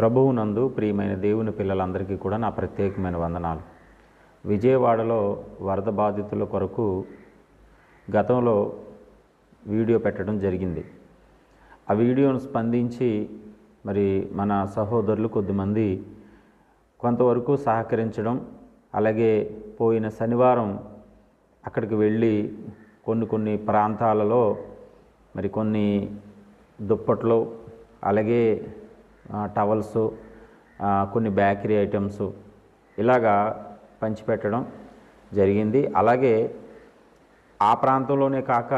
ప్రభువునందు ప్రియమైన దేవుని పిల్లలందరికీ కూడా నా ప్రత్యేకమైన వందనాలు. విజయవాడలో వరద బాధితుల కొరకు గతంలో వీడియో పెట్టడం జరిగింది. ఆ వీడియోను స్పందించి మరి మన సహోదరులు కొద్దిమంది కొంతవరకు సహకరించడం అలాగే పోయిన శనివారం అక్కడికి వెళ్ళి కొన్ని కొన్ని ప్రాంతాలలో మరి కొన్ని దుప్పట్లు అలాగే టవల్స్ కొన్ని బేకరీ ఐటమ్స్ ఇలాగా పంచిపెట్టడం జరిగింది. అలాగే ఆ ప్రాంతంలోనే కాక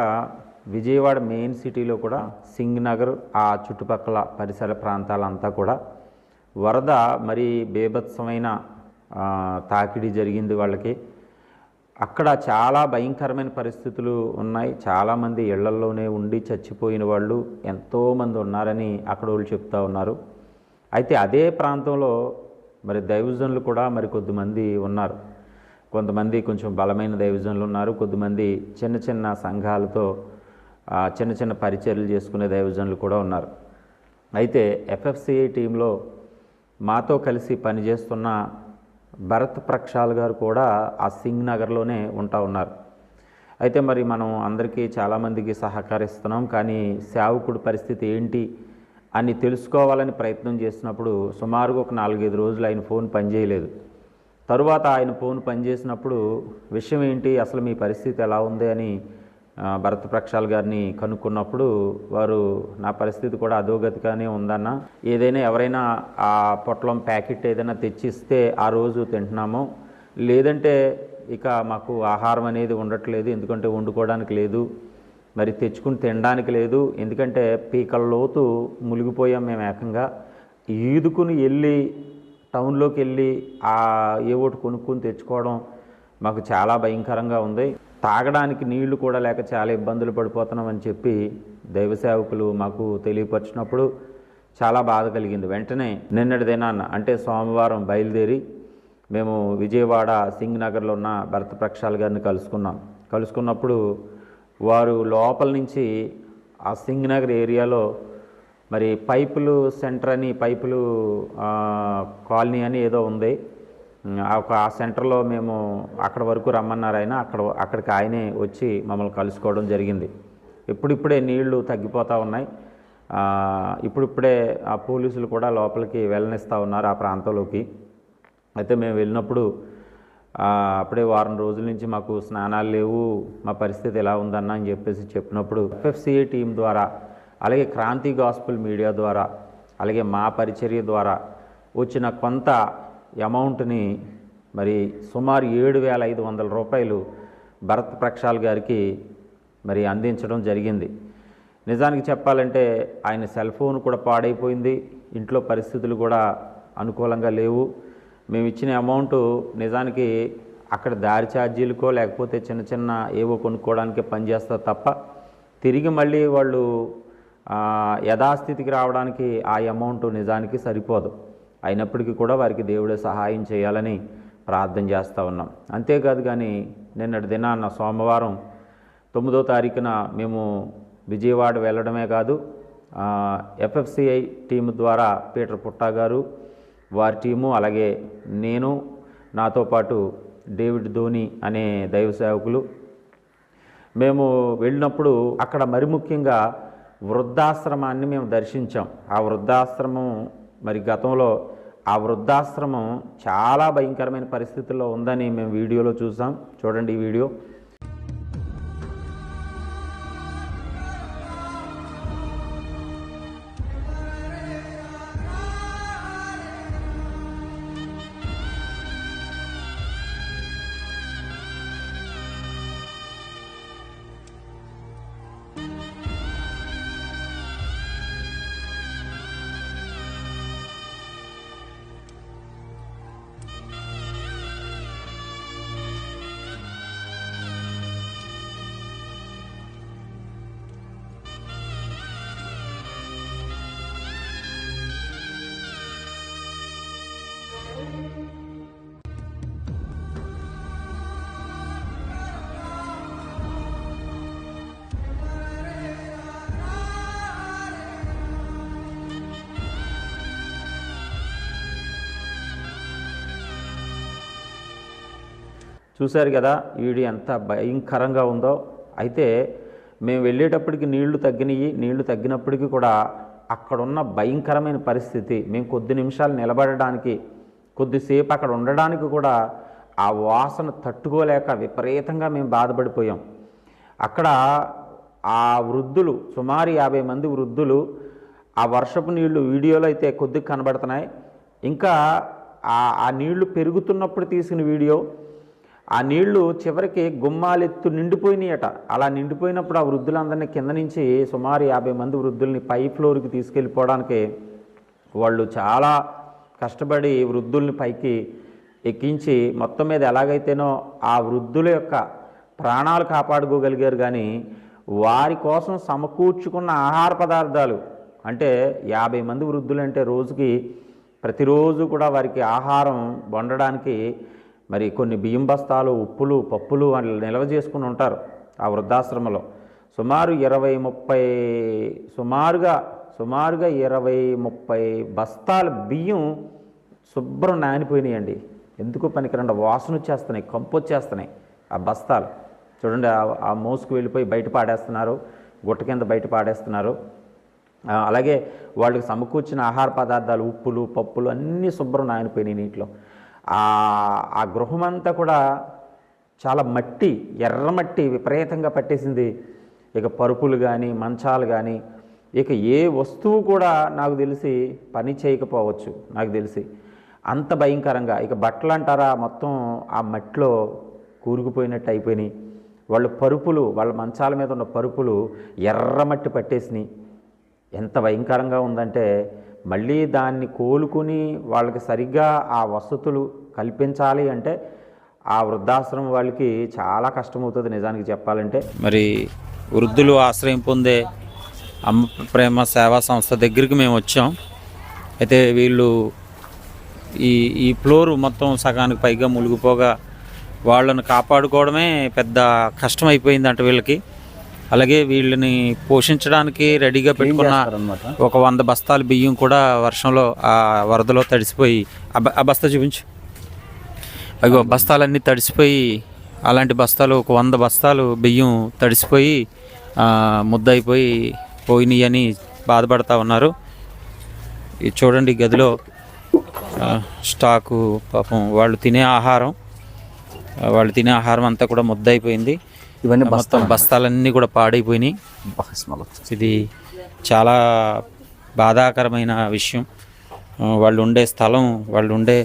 విజయవాడ మెయిన్ సిటీలో కూడా సింగ్ నగర్ ఆ చుట్టుపక్కల పరిసర ప్రాంతాలంతా కూడా వరద మరి బేభత్సమైన తాకిడి జరిగింది వాళ్ళకి. అక్కడ చాలా భయంకరమైన పరిస్థితులు ఉన్నాయి. చాలామంది ఇళ్ళల్లోనే ఉండి చచ్చిపోయిన వాళ్ళు ఎంతోమంది ఉన్నారని అక్కడ వాళ్ళు చెప్తా ఉన్నారు. అయితే అదే ప్రాంతంలో మరి దైవజనులు కూడా మరి కొద్దిమంది ఉన్నారు. కొంతమంది కొంచెం బలమైన దైవజనులు ఉన్నారు. కొద్దిమంది చిన్న చిన్న సంఘాలతో చిన్న చిన్న పరిచర్లు చేసుకునే దైవజనులు కూడా ఉన్నారు. అయితే ఎఫ్ఎఫ్సిఐ టీంలో మాతో కలిసి పనిచేస్తున్న భరత్ ప్రక్షాల్ గారు కూడా ఆ సింగ్ నగర్లోనే ఉంటా ఉన్నారు. అయితే మరి మనం అందరికీ చాలామందికి సహకరిస్తున్నాం. కానీ సేవకుడి పరిస్థితి ఏంటి? అని తెలుసుకోవాలని ప్రయత్నం చేసినప్పుడు సుమారుగా ఒక నాలుగైదు రోజులు ఆయన ఫోన్ పనిచేయలేదు. తరువాత ఆయన ఫోన్ పనిచేసినప్పుడు విషయం ఏంటి అసలు మీ పరిస్థితి ఎలా ఉంది అని భరత భరత్ ప్రక్షాల్ గారిని కనుక్కున్నప్పుడు వారు నా పరిస్థితి కూడా అధోగతిగానే ఉందన్న ఏదైనా ఎవరైనా ఆ పొట్లం ప్యాకెట్ ఏదైనా తెచ్చిస్తే ఆ రోజు తింటున్నాము. లేదంటే ఇక మాకు ఆహారం అనేది ఉండట్లేదు ఎందుకంటే వండుకోవడానికి లేదు. మరి తెచ్చుకుని తినడానికి లేదు. ఎందుకంటే పీకల లోతు మునిగిపోయాం మేము ఏకంగా. ఈదుకుని వెళ్ళి టౌన్లోకి వెళ్ళి ఆ ఏ కొనుక్కొని తెచ్చుకోవడం మాకు చాలా భయంకరంగా ఉంది. తాగడానికి నీళ్ళు కూడా లేక చాలా ఇబ్బందులు పడిపోతున్నామని చెప్పి దైవ సేవకులు మాకు తెలియపరిచినప్పుడు చాలా బాధ కలిగింది. వెంటనే నిన్నటి దినాన్న అంటే సోమవారం బయలుదేరి మేము విజయవాడ సింగ్ నగర్లో ఉన్న భరత ప్రక్షాల్ గారిని కలుసుకున్నాం. కలుసుకున్నప్పుడు వారు లోపల నుంచి ఆ సింగ్నగర్ ఏరియాలో మరి పైపులు సెంటర్ అని పైపులు కాలనీ అని ఏదో ఉంది. ఆ సెంటర్లో మేము అక్కడ వరకు రమ్మన్నారు ఆయన. అక్కడ అక్కడికి ఆయనే వచ్చి మమ్మల్ని కలుసుకోవడం జరిగింది. ఇప్పుడిప్పుడే నీళ్ళు తగ్గిపోతూ ఉన్నాయి. ఇప్పుడిప్పుడే ఆ పోలీసులు కూడా లోపలికి వెళ్ళనిస్తూ ఉన్నారు ఆ ప్రాంతంలోకి. అయితే మేము వెళ్ళినప్పుడు అప్పుడే వారం రోజుల నుంచి మాకు స్నానాలు లేవు మా పరిస్థితి ఎలా ఉందన్న అని చెప్పేసి చెప్పినప్పుడు ఎఫ్ఎఫ్సిఏ టీం ద్వారా అలాగే క్రాంతి గాస్పుల్ మీడియా ద్వారా అలాగే మా పరిచర్య ద్వారా వచ్చిన కొంత అమౌంట్ని మరి సుమారు ఏడు వేల ఐదు వందల రూపాయలు భరత్ ప్రక్షాల్ గారికి మరి అందించడం జరిగింది. నిజానికి చెప్పాలంటే ఆయన సెల్ ఫోన్ కూడా పాడైపోయింది ఇంట్లో పరిస్థితులు కూడా అనుకూలంగా లేవు. మేము ఇచ్చిన అమౌంట్ నిజానికి అక్కడ దారి ఛార్జీలకో లేకపోతే చిన్న చిన్న ఏవో కొనుక్కోవడానికే పనిచేస్తారు తప్ప తిరిగి మళ్ళీ వాళ్ళు యథాస్థితికి రావడానికి ఆ అమౌంట్ నిజానికి సరిపోదు. అయినప్పటికీ కూడా వారికి దేవుడే సహాయం చేయాలని ప్రార్థన చేస్తూ ఉన్నాం. అంతేకాదు కానీ నిన్నటి దినాన్న సోమవారం తొమ్మిదో తారీఖున మేము విజయవాడ వెళ్ళడమే కాదు ఎఫ్ఎఫ్సిఐ టీం ద్వారా పీటర్ పుట్టా గారు వారి టీము అలాగే నేను నాతో పాటు డేవిడ్ ధోని అనే దైవ సేవకులు. మేము వెళ్ళినప్పుడు అక్కడ మరి ముఖ్యంగా వృద్ధాశ్రమాన్ని మేము దర్శించాం. ఆ వృద్ధాశ్రమం మరి గతంలో ఆ వృద్ధాశ్రమం చాలా భయంకరమైన పరిస్థితుల్లో ఉందని మేము వీడియోలో చూసాం. చూడండి ఈ వీడియో. చూశారు కదా వీడు వీడియో ఎంత భయంకరంగా ఉందో. అయితే మేము వెళ్ళేటప్పటికి నీళ్ళు తగ్గినాయి నీళ్ళు తగ్గినప్పటికీ కూడా అక్కడున్న భయంకరమైన పరిస్థితి. మేము కొద్ది నిమిషాలు నిలబడడానికి కొద్దిసేపు అక్కడ ఉండడానికి కూడా ఆ వాసన తట్టుకోలేక విపరీతంగా మేము బాధపడిపోయాం. అక్కడ ఆ వృద్ధులు సుమారు యాభై మంది వృద్ధులు ఆ వర్షపు నీళ్ళు వీడియోలో అయితే కొద్దిగా కనబడుతున్నాయి. ఇంకా ఆ ఆ నీళ్ళు పెరుగుతున్నప్పుడు తీసిన వీడియో ఆ నీళ్ళు చివరికి గుమ్మాలెత్తు నిండిపోయినాయట. అలా నిండిపోయినప్పుడు ఆ వృద్ధులందరినీ కింద నుంచి సుమారు యాభై మంది వృద్ధుల్ని పై ఫ్లోర్కి తీసుకెళ్ళిపోవడానికి వాళ్ళు చాలా కష్టపడి వృద్ధుల్ని పైకి ఎక్కించి మొత్తం మీద ఎలాగైతేనో ఆ వృద్ధుల యొక్క ప్రాణాలు కాపాడుకోగలిగారు. కానీ వారి కోసం సమకూర్చుకున్న ఆహార పదార్థాలు అంటే యాభై మంది వృద్ధులు అంటే రోజుకి ప్రతిరోజు కూడా వారికి ఆహారం వండడానికి మరి కొన్ని బియ్యం బస్తాలు ఉప్పులు పప్పులు వాళ్ళు నిల్వ చేసుకుని ఉంటారు ఆ వృద్ధాశ్రమంలో. సుమారు ఇరవై ముప్పై సుమారుగా సుమారుగా ఇరవై ముప్పై బస్తాల బియ్యం శుభ్రం నానిపోయినాయండి. ఎందుకు పనికిరండి? వాసన వచ్చేస్తున్నాయి కంపు వచ్చేస్తున్నాయి ఆ బస్తాలు. చూడండి ఆ- మోసుకు వెళ్ళిపోయి బయట పాడేస్తున్నారు గుట్ట కింద బయట పాడేస్తున్నారు. అలాగే వాళ్ళకి సమకూర్చిన ఆహార పదార్థాలు ఉప్పులు పప్పులు అన్నీ శుభ్రం నానిపోయినాయి నీటిలో. ఆ గృహమంతా కూడా చాలా మట్టి ఎర్రమట్టి విపరీతంగా పట్టేసింది. ఇక పరుపులు కానీ మంచాలు కానీ ఇక ఏ వస్తువు కూడా నాకు తెలిసి పని చేయకపోవచ్చు నాకు తెలిసి. అంత భయంకరంగా. ఇక బట్టలు అంటారా మొత్తం ఆ మట్టిలో కూరుకుపోయినట్టు అయిపోయినాయి. వాళ్ళు పరుపులు వాళ్ళ మంచాల మీద ఉన్న పరుపులు ఎర్రమట్టి పట్టేసినాయి. ఎంత భయంకరంగా ఉందంటే మళ్ళీ దాన్ని కోలుకుని వాళ్ళకి సరిగ్గా ఆ వసతులు కల్పించాలి అంటే ఆ వృద్ధాశ్రమం వాళ్ళకి చాలా కష్టమవుతుంది నిజానికి చెప్పాలంటే. మరి వృద్ధులు ఆశ్రయం పొందే అమ్మ ప్రేమ సేవా సంస్థ దగ్గరికి మేము వచ్చాం. అయితే వీళ్ళు ఈ ఈ ఫ్లోర్ మొత్తం సగానికి పైగా మునిగిపోగా వాళ్ళను కాపాడుకోవడమే పెద్ద కష్టం అయిపోయిందంట వీళ్ళకి. అలాగే వీళ్ళని పోషించడానికి రెడీగా పెట్టుకున్న ఒక వంద బస్తాల బియ్యం కూడా వర్షంలో ఆ వరదలో తడిసిపోయి ఆ బస్తా చూపించు. అవి బస్తాలన్నీ తడిసిపోయి అలాంటి బస్తాలు ఒక వంద బస్తాలు బియ్యం తడిసిపోయి ముద్దయిపోయి పోయినాయి అని బాధపడతా ఉన్నారు. ఇది చూడండి గదిలో స్టాకు పాపం వాళ్ళు తినే ఆహారం వాళ్ళు తినే ఆహారం అంతా కూడా ముద్దయిపోయింది. ఇవన్నీ మొత్తం బస్తాలన్నీ కూడా పాడైపోయినాయి. ఇది చాలా బాధాకరమైన విషయం. వాళ్ళు ఉండే స్థలం వాళ్ళు ఉండే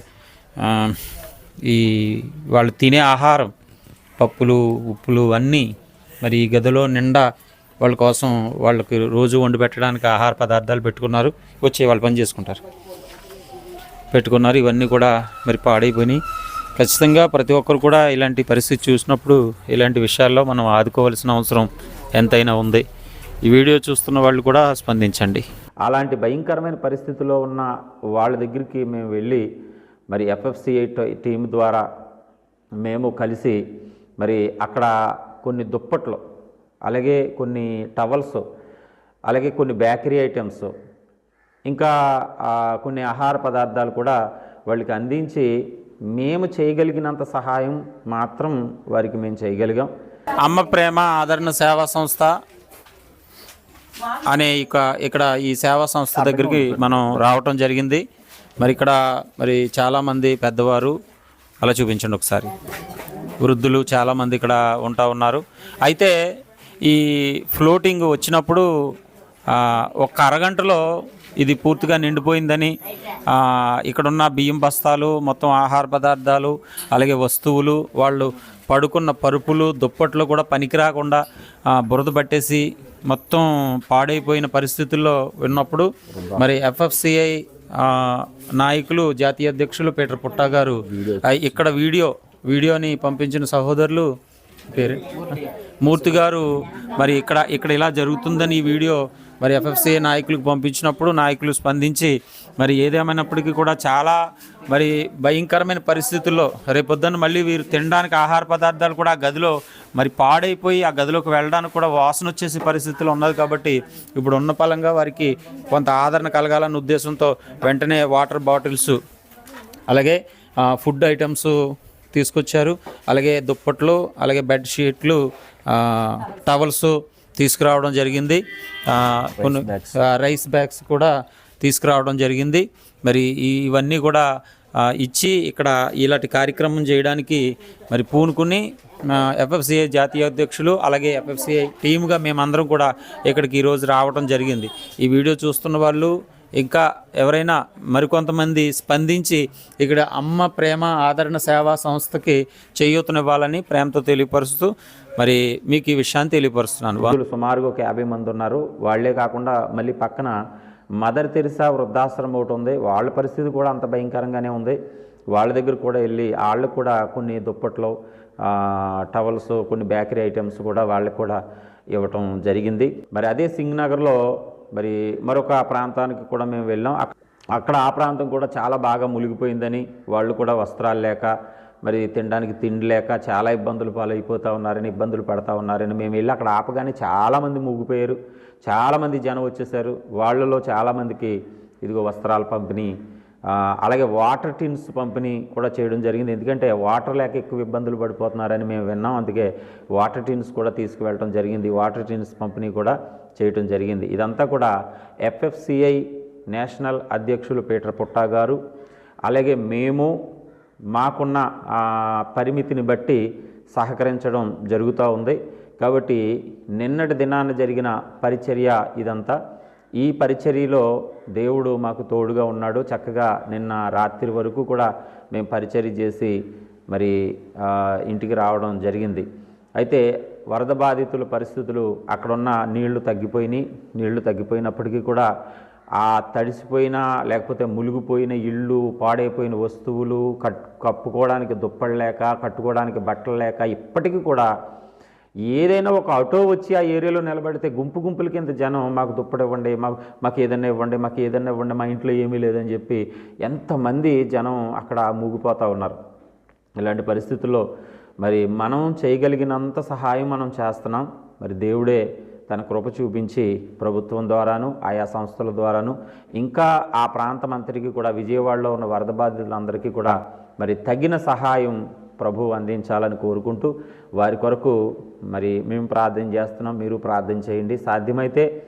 ఈ వాళ్ళు తినే ఆహారం పప్పులు ఉప్పులు అన్నీ మరి ఈ గదిలో నిండా వాళ్ళ కోసం వాళ్ళకి రోజు వండి పెట్టడానికి ఆహార పదార్థాలు పెట్టుకున్నారు. వచ్చి వాళ్ళు పని చేసుకుంటారు. పెట్టుకున్నారు. ఇవన్నీ కూడా మరి పాడైపోయినాయి. ఖచ్చితంగా ప్రతి ఒక్కరు కూడా ఇలాంటి పరిస్థితి చూసినప్పుడు ఇలాంటి విషయాల్లో మనం ఆదుకోవాల్సిన అవసరం ఎంతైనా ఉంది. ఈ వీడియో చూస్తున్న వాళ్ళు కూడా స్పందించండి. అలాంటి భయంకరమైన పరిస్థితిలో ఉన్న వాళ్ళ దగ్గరికి మేము వెళ్ళి మరి ఎఫ్ఎఫ్సిఐ టీం ద్వారా మేము కలిసి మరి అక్కడ కొన్ని దుప్పట్లు అలాగే కొన్ని టవల్స్ అలాగే కొన్ని బేకరీ ఐటమ్స్ ఇంకా కొన్ని ఆహార పదార్థాలు కూడా వాళ్ళకి అందించి మేము చేయగలిగినంత సహాయం మాత్రం వారికి మేము చేయగలిగాం. అమ్మ ప్రేమ ఆదరణ సేవా సంస్థ అనే ఇక ఇక్కడ ఈ సేవా సంస్థ దగ్గరికి మనం రావటం జరిగింది. మరి ఇక్కడ మరి చాలామంది పెద్దవారు అలా చూపించండి ఒకసారి. వృద్ధులు చాలామంది ఇక్కడ ఉంటా ఉన్నారు. అయితే ఈ ఫ్లోటింగ్ వచ్చినప్పుడు ఒక ఒక్క అరగంటలో ఇది పూర్తిగా నిండిపోయిందని ఇక్కడున్న బియ్యం బస్తాలు మొత్తం ఆహార పదార్థాలు అలాగే వస్తువులు వాళ్ళు పడుకున్న పరుపులు దుప్పట్లు కూడా పనికి రాకుండా బురద పట్టేసి మొత్తం పాడైపోయిన పరిస్థితుల్లో విన్నప్పుడు మరి ఎఫ్ఎఫ్సిఐ నాయకులు జాతీయ అధ్యక్షులు పీటర్ పుట్టా గారు ఇక్కడ వీడియో వీడియోని పంపించిన సహోదరులు పేరు? మూర్తి గారు మరి ఇక్కడ ఇక్కడ ఇలా జరుగుతుందని ఈ వీడియో మరి ఎఫ్ఎఫ్సిఐ నాయకులకు పంపించినప్పుడు నాయకులు స్పందించి మరి ఏదేమైనప్పటికీ కూడా చాలా మరి భయంకరమైన పరిస్థితుల్లో రేపొద్దున మళ్ళీ వీరు తినడానికి ఆహార పదార్థాలు కూడా ఆ గదిలో మరి పాడైపోయి ఆ గదిలోకి వెళ్ళడానికి కూడా వాసన వచ్చేసే పరిస్థితులు ఉన్నది కాబట్టి ఇప్పుడు ఉన్న పలంగా వారికి కొంత ఆదరణ కలగాలన్న ఉద్దేశంతో వెంటనే వాటర్ బాటిల్స్ అలాగే ఫుడ్ ఐటమ్స్ తీసుకొచ్చారు. అలాగే దుప్పట్లు అలాగే బెడ్షీట్లు టవల్స్ తీసుకురావడం జరిగింది. కొన్ని రైస్ బ్యాగ్స్ కూడా తీసుకురావడం జరిగింది. మరి ఇవన్నీ కూడా ఇచ్చి ఇక్కడ ఇలాంటి కార్యక్రమం చేయడానికి మరి పూనుకుని ఎఫ్ఎఫ్సిఐ జాతీయ అధ్యక్షులు అలాగే ఎఫ్ఎఫ్సిఐ టీముగా మేమందరం కూడా ఇక్కడికి ఈరోజు రావడం జరిగింది. ఈ వీడియో చూస్తున్న వాళ్ళు ఇంకా ఎవరైనా మరికొంతమంది స్పందించి ఇక్కడ అమ్మ ప్రేమ ఆదరణ సేవా సంస్థకి చేయూతనివ్వాలని ప్రేమతో తెలియపరుస్తూ మరి మీకు ఈ విషయాన్ని తెలియపరుస్తున్నాను. వాళ్ళు సుమారుగా ఒక యాభై మంది ఉన్నారు. వాళ్ళే కాకుండా మళ్ళీ పక్కన మదర్ తెరిసా వృద్ధాశ్రమం ఒకటి ఉంది. వాళ్ళ పరిస్థితి కూడా అంత భయంకరంగానే ఉంది. వాళ్ళ దగ్గర కూడా వెళ్ళి వాళ్ళు కూడా కొన్ని దుప్పట్లు టవల్స్ కొన్ని బేకరీ ఐటమ్స్ కూడా వాళ్ళకి కూడా ఇవ్వటం జరిగింది. మరి అదే సింగ్నగర్లో మరి మరొక ప్రాంతానికి కూడా మేము వెళ్ళాం. అక్కడ ఆ ప్రాంతం కూడా చాలా బాగా మునిగిపోయిందని వాళ్ళు కూడా వస్త్రాలు లేక మరి తినడానికి తిండి లేక చాలా ఇబ్బందులు పాలైపోతూ ఉన్నారని ఇబ్బందులు పడతా ఉన్నారని మేము వెళ్ళి అక్కడ ఆపగానే చాలామంది మూగిపోయారు. చాలామంది జనం వచ్చేసారు. వాళ్ళలో చాలామందికి ఇదిగో వస్త్రాల పంపిణీ అలాగే వాటర్ టిన్స్ పంపిణీ కూడా చేయడం జరిగింది. ఎందుకంటే వాటర్ లేక ఎక్కువ ఇబ్బందులు పడిపోతున్నారని మేము విన్నాం. అందుకే వాటర్ టిన్స్ కూడా తీసుకువెళ్ళడం జరిగింది. వాటర్ టిన్స్ పంపిణీ కూడా చేయటం జరిగింది. ఇదంతా కూడా ఎఫ్ఎఫ్సిఐ నేషనల్ అధ్యక్షులు పీటర్ పుట్టా గారు అలాగే మేము మాకున్న పరిమితిని బట్టి సహకరించడం జరుగుతూ ఉంది. కాబట్టి నిన్నటి దినాన జరిగిన పరిచర్య ఇదంతా. ఈ పరిచర్యలో దేవుడు మాకు తోడుగా ఉన్నాడు. చక్కగా నిన్న రాత్రి వరకు కూడా మేము పరిచర్య చేసి మరి ఇంటికి రావడం జరిగింది. అయితే వరద బాధితుల పరిస్థితులు అక్కడున్న నీళ్ళు తగ్గిపోయినాయి. నీళ్ళు తగ్గిపోయినప్పటికీ కూడా ఆ తడిసిపోయిన లేకపోతే మునిగిపోయిన ఇళ్ళు పాడైపోయిన వస్తువులు కట్ కప్పుకోవడానికి దుప్పలు లేక కట్టుకోవడానికి బట్టలు లేక ఇప్పటికీ కూడా ఏదైనా ఒక ఆటో వచ్చి ఆ ఏరియాలో నిలబడితే గుంపు గుంపుల కింద జనం మాకు దుప్పటి ఇవ్వండి మాకు మాకు ఏదైనా ఇవ్వండి మాకు ఏదైనా ఇవ్వండి మా ఇంట్లో ఏమీ లేదని చెప్పి ఎంతమంది జనం అక్కడ మూగిపోతూ ఉన్నారు. ఇలాంటి పరిస్థితుల్లో మరి మనం చేయగలిగినంత సహాయం మనం చేస్తున్నాం. మరి దేవుడే తన కృప చూపించి ప్రభుత్వం ద్వారాను ఆయా సంస్థల ద్వారాను ఇంకా ఆ ప్రాంతం అంతటికీ కూడా విజయవాడలో ఉన్న వరద బాధితులందరికీ కూడా మరి తగిన సహాయం ప్రభు అందించాలని కోరుకుంటూ వారి కొరకు మరి మేము ప్రార్థన చేస్తున్నాం. మీరు ప్రార్థన చేయండి. సాధ్యమైతే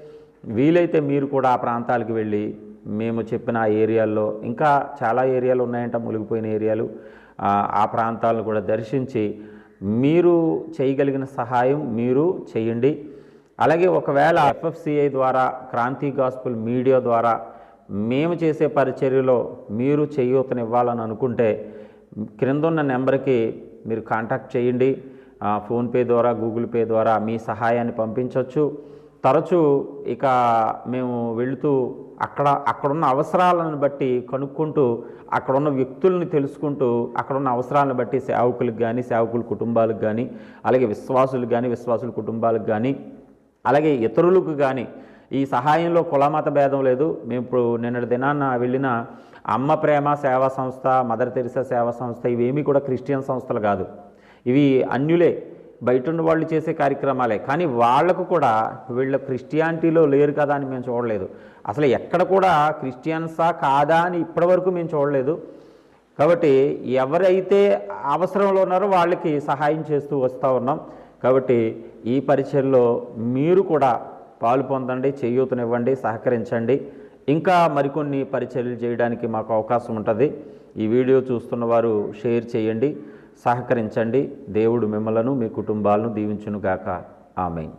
వీలైతే మీరు కూడా ఆ ప్రాంతాలకు వెళ్ళి మేము చెప్పిన ఆ ఏరియాల్లో ఇంకా చాలా ఏరియాలు ఉన్నాయంట మునిగిపోయిన ఏరియాలు. ఆ, ప్రాంతాలను కూడా దర్శించి మీరు చేయగలిగిన సహాయం మీరు చేయండి. అలాగే ఒకవేళ ఎఫ్ఎఫ్సిఐ ద్వారా క్రాంతి గాస్పుల్ మీడియా ద్వారా మేము చేసే పరిచర్యలో మీరు చేయూతనివ్వాలని అనుకుంటే క్రిందున్న నెంబర్కి మీరు కాంటాక్ట్ చేయండి. ఫోన్పే ద్వారా గూగుల్ పే ద్వారా మీ సహాయాన్ని పంపించవచ్చు తరచూ ఇక మేము వెళుతూ అక్కడ అక్కడున్న అవసరాలను బట్టి కనుక్కుంటూ అక్కడున్న వ్యక్తుల్ని తెలుసుకుంటూ అక్కడున్న అవసరాలను బట్టి సేవకులకు కానీ సేవకుల కుటుంబాలకు కానీ అలాగే విశ్వాసులకు కానీ విశ్వాసుల కుటుంబాలకు కానీ అలాగే ఇతరులకు కానీ ఈ సహాయంలో కులమత భేదం లేదు. మేము ఇప్పుడు నిన్నటి దినాన్న వెళ్ళిన అమ్మ ప్రేమ సేవా సంస్థ మదర్ తెరిసా సేవా సంస్థ ఇవేమీ కూడా క్రిస్టియన్ సంస్థలు కాదు. ఇవి అన్యులే. బయట ఉన్న వాళ్ళు చేసే కార్యక్రమాలే. కానీ వాళ్ళకు కూడా వీళ్ళ క్రిస్టియానిటీలో లేరు కదా అని మేము చూడలేదు. అసలు ఎక్కడ కూడా క్రిస్టియన్సా కాదా అని ఇప్పటివరకు మేము చూడలేదు. కాబట్టి ఎవరైతే అవసరంలో ఉన్నారో వాళ్ళకి సహాయం చేస్తూ వస్తూ ఉన్నాం. కాబట్టి ఈ పరిచయంలో మీరు కూడా పాలు పొందండి చేయూతనివ్వండి సహకరించండి. ఇంకా మరికొన్ని పరిచర్యలు చేయడానికి మాకు అవకాశం ఉంటుంది. ఈ వీడియో చూస్తున్న వారు షేర్ చేయండి. సహకరించండి. దేవుడు మిమ్మలను మీ కుటుంబాలను దీవించునుగాక. ఆమె